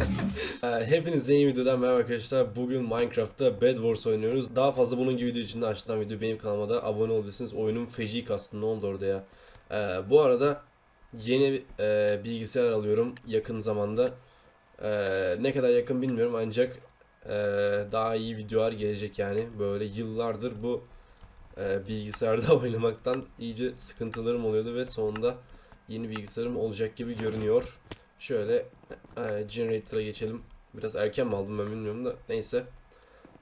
Ee, Hepinize yeni videodan merhaba arkadaşlar. Bugün Minecraft'ta Bed Wars oynuyoruz. Daha fazla bunun gibi video için de video benim kanalıma da abone olabilirsiniz. Oyunun feci kastı ne oldu orada ya. Ee, bu arada yeni e, bilgisayar alıyorum yakın zamanda. Ee, ne kadar yakın bilmiyorum ancak e, daha iyi videolar gelecek yani. Böyle yıllardır bu e, bilgisayarda oynamaktan iyice sıkıntılarım oluyordu ve sonunda yeni bilgisayarım olacak gibi görünüyor. Şöyle e, Generator'a geçelim. Biraz erken mi aldım ben bilmiyorum da neyse.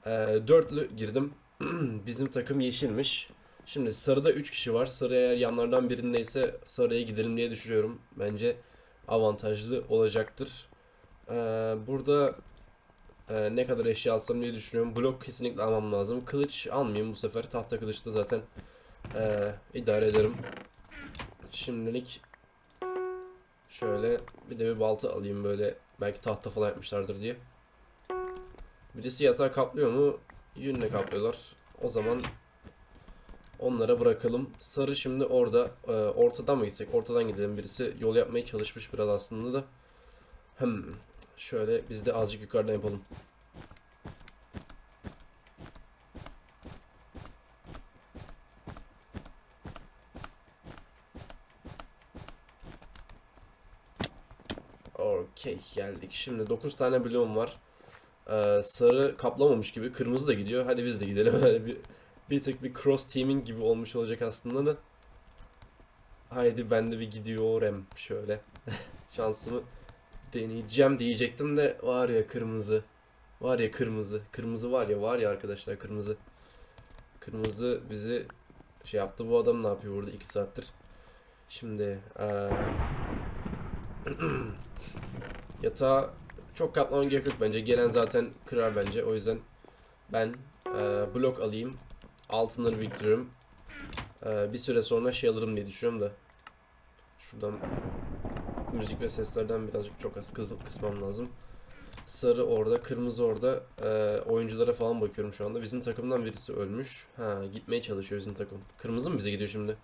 E, dörtlü girdim. Bizim takım yeşilmiş. Şimdi sarıda 3 kişi var. Sarı eğer yanlardan birindeyse sarıya gidelim diye düşünüyorum. Bence avantajlı olacaktır. E, burada e, ne kadar eşya alsam diye düşünüyorum. Blok kesinlikle almam lazım. Kılıç almayayım bu sefer. Tahta kılıçta zaten e, idare ederim. Şimdilik Şöyle bir de bir balta alayım böyle belki tahta falan yapmışlardır diye. Birisi yatağı kaplıyor mu? Yünle kaplıyorlar. O zaman onlara bırakalım. Sarı şimdi orada. Ee, ortadan mı gitsek? Ortadan gidelim. Birisi yol yapmaya çalışmış biraz aslında da. Hmm. Şöyle biz de azıcık yukarıdan yapalım. Okey geldik. Şimdi 9 tane bloğum var. Ee, sarı kaplamamış gibi. Kırmızı da gidiyor. Hadi biz de gidelim. Öyle bir, bir tık bir cross teaming gibi olmuş olacak aslında da. Haydi ben de bir gidiyorum şöyle. Şansımı deneyeceğim diyecektim de var ya kırmızı. Var ya kırmızı. Kırmızı var ya var ya arkadaşlar kırmızı. Kırmızı bizi şey yaptı. Bu adam ne yapıyor burada 2 saattir. Şimdi eee Yatağı çok katlaman gerek yok bence. Gelen zaten kırar bence. O yüzden ben e, blok alayım. Altınları biriktiriyorum. E, bir süre sonra şey alırım diye düşünüyorum da. Şuradan müzik ve seslerden birazcık çok az kız, kısmam lazım. Sarı orada, kırmızı orada. E, oyunculara falan bakıyorum şu anda. Bizim takımdan birisi ölmüş. Ha, gitmeye çalışıyor bizim takım. Kırmızı mı bize gidiyor şimdi?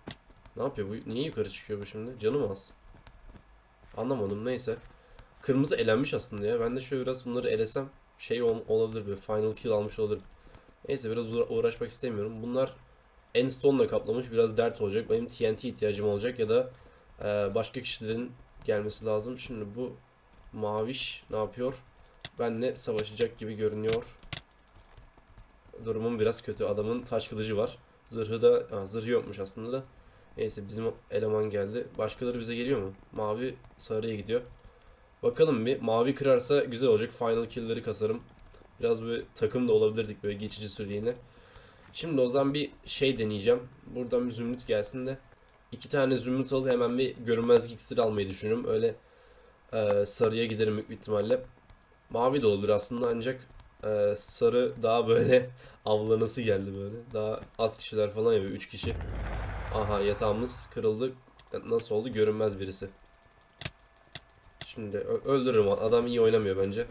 Ne yapıyor bu? Niye yukarı çıkıyor bu şimdi? Canı mı az? Anlamadım neyse. Kırmızı elenmiş aslında ya. Ben de şöyle biraz bunları elesem şey ol- olabilir böyle final kill almış olabilirim. Neyse biraz uğra- uğraşmak istemiyorum. Bunlar endstone'la kaplamış biraz dert olacak. Benim TNT ihtiyacım olacak ya da e, başka kişilerin gelmesi lazım. Şimdi bu maviş ne yapıyor? Benle savaşacak gibi görünüyor. Durumum biraz kötü. Adamın taş kılıcı var. Zırhı da ha, zırhı yokmuş aslında da. Neyse bizim eleman geldi. Başkaları bize geliyor mu? Mavi sarıya gidiyor. Bakalım bir mavi kırarsa güzel olacak. Final kill'leri kasarım. Biraz böyle takım da olabilirdik böyle geçici süreliğine. Şimdi o zaman bir şey deneyeceğim. Buradan bir zümrüt gelsin de. iki tane zümrüt alıp hemen bir görünmezlik iksiri almayı düşünüyorum. Öyle e, sarıya giderim büyük ihtimalle. Mavi de olur aslında ancak e, sarı daha böyle avlanası geldi böyle. Daha az kişiler falan yapıyor. 3 kişi. Aha yatağımız kırıldı. Nasıl oldu görünmez birisi. Şimdi öldürürüm adam iyi oynamıyor bence.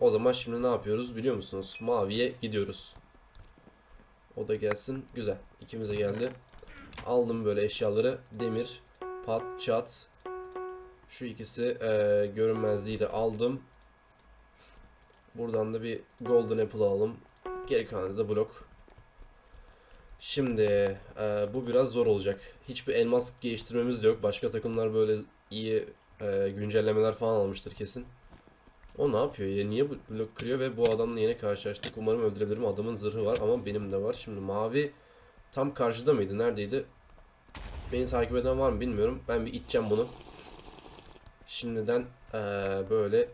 O zaman şimdi ne yapıyoruz biliyor musunuz? Maviye gidiyoruz. O da gelsin. Güzel. İkimize geldi. Aldım böyle eşyaları. Demir, pat, çat. Şu ikisi eee, görünmezliği de aldım. Buradan da bir golden apple alalım. Geri kalanı da blok. Şimdi e, bu biraz zor olacak. Hiçbir elmas geliştirmemiz de yok. Başka takımlar böyle iyi e, güncellemeler falan almıştır kesin. O ne yapıyor ya? Niye blok kırıyor ve bu adamla yine karşılaştık. Umarım öldürebilirim. Adamın zırhı var ama benim de var. Şimdi mavi tam karşıda mıydı? Neredeydi? Beni takip eden var mı bilmiyorum. Ben bir iteceğim bunu. Şimdiden e, böyle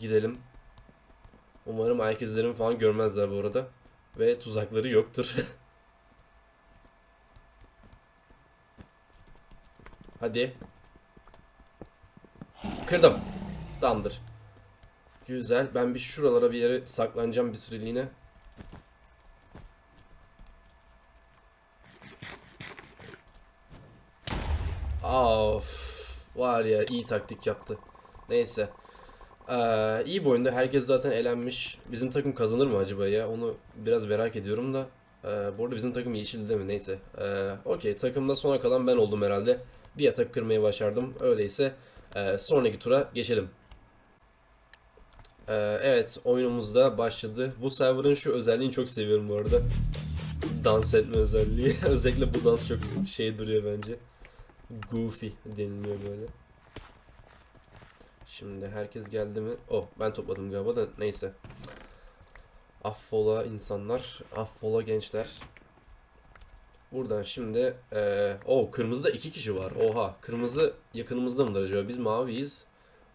gidelim. Umarım ayak izlerimi falan görmezler bu arada. Ve tuzakları yoktur. Hadi. Kırdım. Tamamdır. Güzel. Ben bir şuralara bir yere saklanacağım bir süreliğine. Of. Var ya iyi taktik yaptı. Neyse. Ee, iyi bir oyunda. Herkes zaten elenmiş. Bizim takım kazanır mı acaba ya? Onu biraz merak ediyorum da. Ee, bu arada bizim takım yeşildi değil mi? Neyse. Ee, Okey. Takımda sona kalan ben oldum herhalde. Bir yatak kırmayı başardım. Öyleyse e, sonraki tura geçelim. Ee, evet oyunumuz da başladı. Bu server'ın şu özelliğini çok seviyorum bu arada. Dans etme özelliği. Özellikle bu dans çok şey duruyor bence. Goofy deniliyor böyle. Şimdi herkes geldi mi? Oh ben topladım galiba da neyse. Affola insanlar, affola gençler. Buradan şimdi eee o kırmızıda iki kişi var. Oha kırmızı yakınımızda mıdır acaba? Biz maviyiz.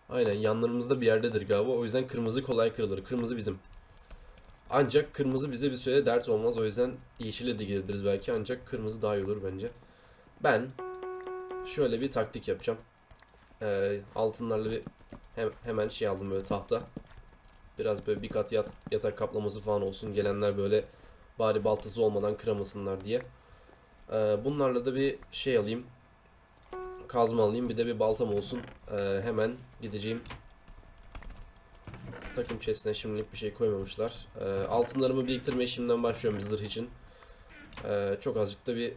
Aynen yanlarımızda bir yerdedir galiba. O yüzden kırmızı kolay kırılır. Kırmızı bizim. Ancak kırmızı bize bir süre dert olmaz. O yüzden yeşile de girebiliriz belki. Ancak kırmızı daha iyi olur bence. Ben şöyle bir taktik yapacağım. Eee, altınlarla bir hem, hemen şey aldım böyle tahta. Biraz böyle bir kat yat, yatak kaplaması falan olsun. Gelenler böyle bari baltası olmadan kıramasınlar diye. Ee, bunlarla da bir şey alayım. Kazma alayım. Bir de bir baltam olsun. Ee, hemen gideceğim. Takım chest'ine şimdilik bir şey koymamışlar. Ee, altınlarımı biriktirmeye şimdiden başlıyorum zırh için. Ee, çok azıcık da bir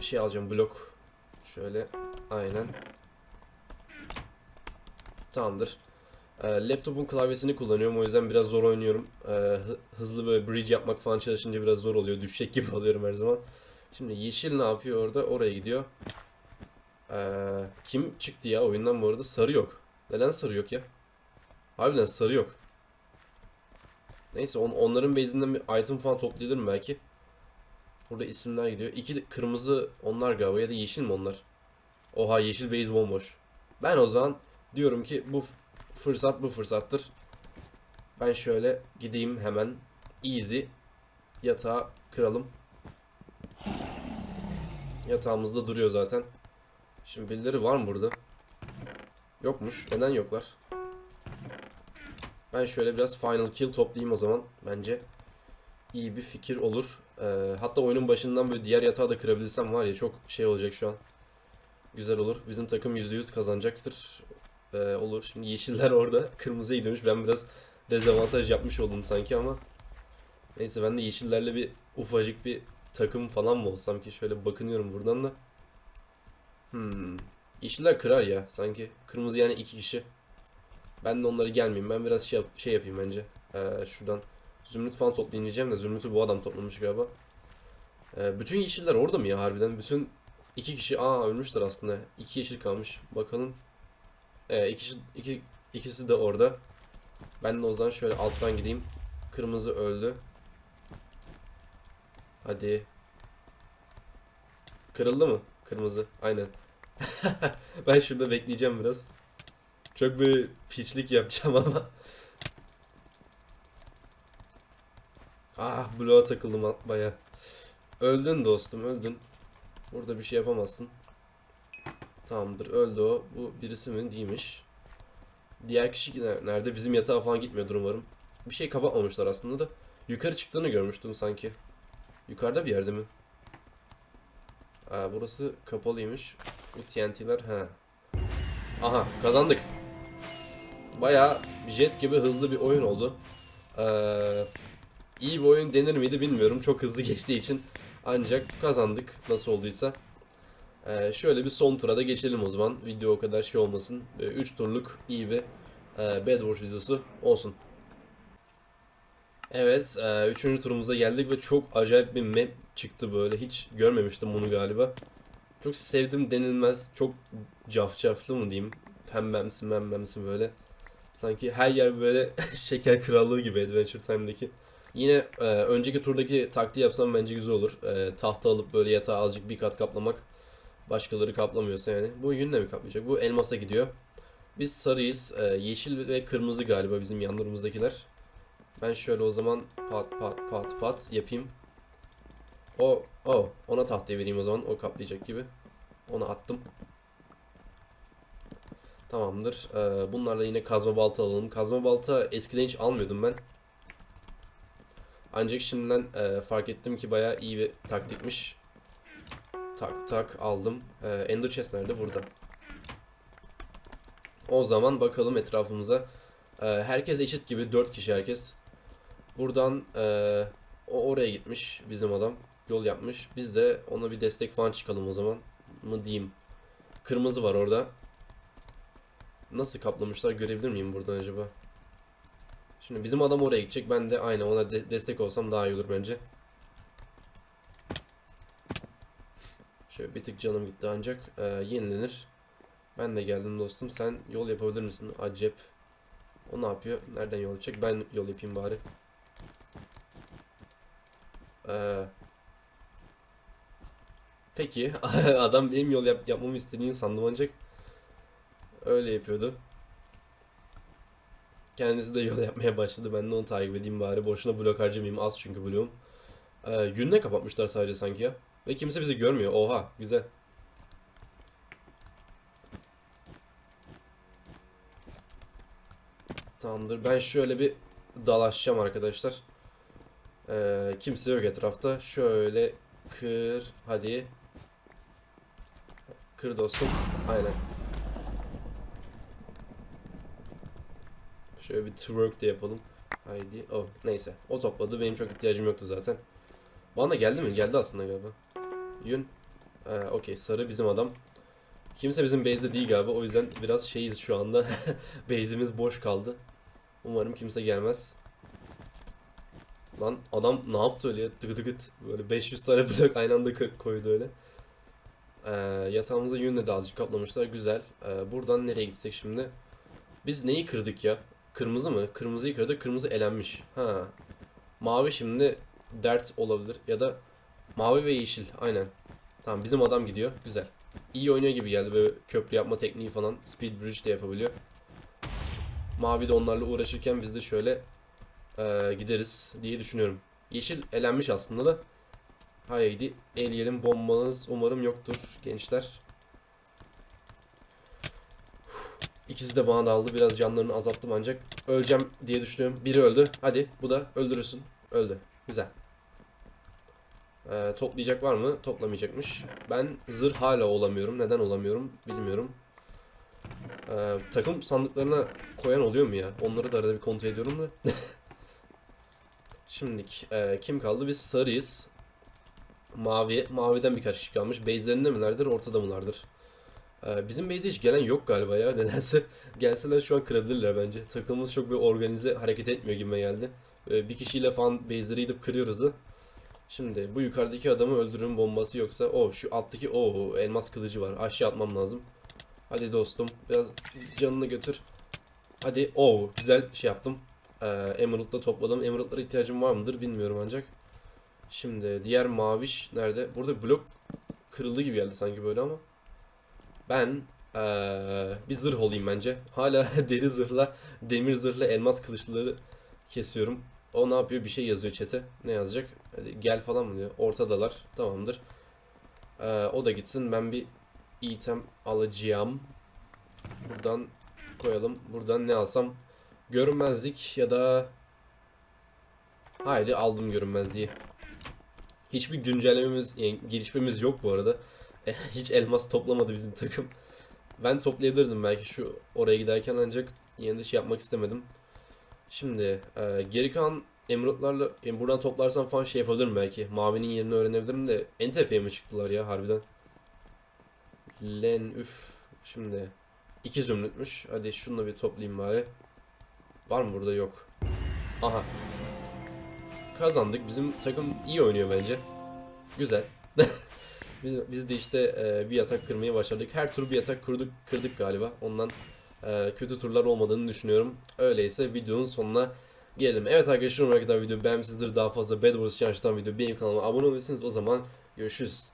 şey alacağım. Blok. Şöyle. Aynen. Tamamdır. Laptopun klavyesini kullanıyorum o yüzden biraz zor oynuyorum. Hı- hızlı böyle bridge yapmak falan çalışınca biraz zor oluyor. Düşecek gibi alıyorum her zaman. Şimdi yeşil ne yapıyor orada? Oraya gidiyor. Ee, kim çıktı ya oyundan bu arada? Sarı yok. Neden sarı yok ya? Harbiden sarı yok. Neyse on, onların base'inden bir item falan toplayabilirim belki. Burada isimler gidiyor. İki kırmızı onlar galiba ya da yeşil mi onlar? Oha yeşil base bomboş. Ben o zaman diyorum ki bu fırsat bu fırsattır. Ben şöyle gideyim hemen easy yatağı kıralım. Yatağımızda duruyor zaten. Şimdi birileri var mı burada? Yokmuş. Neden yoklar? Ben şöyle biraz final kill toplayayım o zaman. Bence iyi bir fikir olur. Ee, hatta oyunun başından böyle diğer yatağı da kırabilsem var ya çok şey olacak şu an. Güzel olur. Bizim takım %100 kazanacaktır. Ee, olur. Şimdi yeşiller orada. Kırmızıya gidiyormuş. Ben biraz dezavantaj yapmış oldum sanki ama. Neyse ben de yeşillerle bir ufacık bir takım falan mı olsam ki şöyle bakınıyorum buradan da. Hmm. Yeşiller kırar ya sanki. Kırmızı yani iki kişi. Ben de onları gelmeyeyim. Ben biraz şey, yap- şey yapayım bence. Ee, şuradan zümrüt falan toplayayım diyeceğim de zümrütü bu adam toplamış galiba. Ee, bütün yeşiller orada mı ya harbiden? Bütün iki kişi aa ölmüşler aslında. İki yeşil kalmış. Bakalım. Ee, iki, iki, ikisi de orada. Ben de o zaman şöyle alttan gideyim. Kırmızı öldü. Hadi. Kırıldı mı? Kırmızı. Aynen. ben şurada bekleyeceğim biraz. Çok bir piçlik yapacağım ama. Ah bloğa takıldım baya. Öldün dostum öldün. Burada bir şey yapamazsın. Tamamdır öldü o. Bu birisi mi? Değilmiş. Diğer kişi ne- nerede? Bizim yatağa falan gitmiyordur umarım. Bir şey kapatmamışlar aslında da. Yukarı çıktığını görmüştüm sanki. Yukarıda bir yerde mi? Aa, burası kapalıymış. Bu TNT'ler ha. Aha kazandık. Bayağı jet gibi hızlı bir oyun oldu. Ee, iyi bir oyun denir miydi bilmiyorum. Çok hızlı geçtiği için. Ancak kazandık nasıl olduysa. Ee, şöyle bir son tura da geçelim o zaman. Video o kadar şey olmasın. 3 turluk iyi bir e, Bed Wars videosu olsun. Evet, e, üçüncü turumuza geldik ve çok acayip bir map çıktı böyle. Hiç görmemiştim bunu galiba. Çok sevdim denilmez. Çok cafcaflı mı diyeyim. Pembemsi membemsi böyle. Sanki her yer böyle şeker krallığı gibi Adventure Time'daki. Yine e, önceki turdaki taktiği yapsam bence güzel olur. E, tahta alıp böyle yatağı azıcık bir kat kaplamak. Başkaları kaplamıyorsa yani. Bu yünle mi kaplayacak? Bu elmasa gidiyor. Biz sarıyız. E, yeşil ve kırmızı galiba bizim yanlarımızdakiler. Ben şöyle o zaman pat pat pat pat yapayım. O, o, ona tahtayı vereyim o zaman. O kaplayacak gibi. Onu attım. Tamamdır. Ee, bunlarla yine kazma balta alalım. Kazma balta eskiden hiç almıyordum ben. Ancak şimdiden e, fark ettim ki bayağı iyi bir taktikmiş. Tak tak aldım. Ee, Ender Chest nerede? Burada. O zaman bakalım etrafımıza. Ee, herkes eşit gibi. 4 kişi herkes. Buradan e, o oraya gitmiş bizim adam. Yol yapmış. Biz de ona bir destek falan çıkalım o zaman. Mı diyeyim. Kırmızı var orada. Nasıl kaplamışlar görebilir miyim buradan acaba? Şimdi bizim adam oraya gidecek. Ben de aynı ona de- destek olsam daha iyi olur bence. Şöyle bir tık canım gitti ancak e, yenilenir. Ben de geldim dostum. Sen yol yapabilir misin? Acep. O ne yapıyor? Nereden yol yapacak? Ben yol yapayım bari. Ee, peki. Adam benim yol yap yapmamı istediğini sandım ancak öyle yapıyordu. Kendisi de yol yapmaya başladı. Ben de onu takip edeyim bari. Boşuna blok harcamayayım. Az çünkü bloğum. Ee, yünle kapatmışlar sadece sanki ya. Ve kimse bizi görmüyor. Oha güzel. Tamamdır. Ben şöyle bir dalaşacağım arkadaşlar. Ee, kimse yok etrafta. Şöyle kır. Hadi. Kır dostum. Aynen. Şöyle bir twerk de yapalım. Haydi. Oh neyse. O topladı. Benim çok ihtiyacım yoktu zaten. Bana geldi mi? Geldi aslında galiba. Yün. Ee, Okey. Sarı bizim adam. Kimse bizim base'de değil galiba. O yüzden biraz şeyiz şu anda. Base'imiz boş kaldı. Umarım kimse gelmez. Lan adam ne yaptı öyle ya? Tıkı tıkıt. Böyle 500 tane blok aynı anda ko- koydu öyle. Ee, yatağımıza yünle de azıcık kaplamışlar. Güzel. Ee, buradan nereye gitsek şimdi? Biz neyi kırdık ya? Kırmızı mı? Kırmızıyı kırdık. Kırmızı elenmiş. Ha. Mavi şimdi dert olabilir. Ya da mavi ve yeşil. Aynen. Tamam bizim adam gidiyor. Güzel. İyi oynuyor gibi geldi. Böyle köprü yapma tekniği falan. Speed bridge de yapabiliyor. Mavi de onlarla uğraşırken biz de şöyle eee, gideriz diye düşünüyorum. Yeşil elenmiş aslında da. Haydi eleyelim bombanız umarım yoktur gençler. İkisi de bana daldı. Biraz canlarını azalttım ancak. Öleceğim diye düşünüyorum. Biri öldü. Hadi bu da öldürürsün. Öldü. Güzel. Ee, toplayacak var mı? Toplamayacakmış. Ben zırh hala olamıyorum. Neden olamıyorum bilmiyorum. Ee, takım sandıklarına koyan oluyor mu ya? Onları da arada bir kontrol ediyorum da. Şimdilik e, kim kaldı? Biz sarıyız. Mavi, maviden birkaç kişi kalmış. Base'lerinde milerdir, ortada mılardır? Ee, bizim base'e hiç gelen yok galiba ya. Nedense gelseler şu an kırabilirler bence. Takımımız çok bir organize hareket etmiyor gibi geldi. Ee, bir kişiyle falan base'leri gidip kırıyoruz da. Şimdi bu yukarıdaki adamı öldürürüm bombası yoksa o şu alttaki o elmas kılıcı var. Aşağı atmam lazım. Hadi dostum biraz canını götür. Hadi o güzel şey yaptım. Ee, Emerald'da topladım. Emerald'lara ihtiyacım var mıdır bilmiyorum ancak. Şimdi diğer maviş nerede? Burada blok kırıldı gibi geldi sanki böyle ama. Ben eee, bir zırh olayım bence. Hala deri zırhla, demir zırhla elmas kılıçları kesiyorum. O ne yapıyor? Bir şey yazıyor çete. Ne yazacak? Hadi gel falan mı diyor. Ortadalar. Tamamdır. Eee, o da gitsin. Ben bir item alacağım. Buradan koyalım. Buradan ne alsam? Görünmezlik ya da Haydi aldım görünmezliği. Hiçbir güncellememiz, yani gelişmemiz yok bu arada. Hiç elmas toplamadı bizim takım. Ben toplayabilirdim belki şu oraya giderken ancak yine de şey yapmak istemedim. Şimdi e, geri kalan emeraldlarla yani buradan toplarsam falan şey yapabilirim belki. Mavinin yerini öğrenebilirim de en tepeye mi çıktılar ya harbiden. Len üf. Şimdi iki zümrütmüş. Hadi şunu da bir toplayayım bari. Var mı burada? Yok. Aha. Kazandık. Bizim takım iyi oynuyor bence. Güzel. Biz, biz de işte e, bir yatak kırmayı başardık. Her tur bir yatak kurduk, kırdık galiba. Ondan e, kötü turlar olmadığını düşünüyorum. Öyleyse videonun sonuna gelelim. Evet arkadaşlar umarım kadar video beğenmişsinizdir. Daha fazla Bed Wars açılan video benim kanalıma abone olursanız o zaman görüşürüz.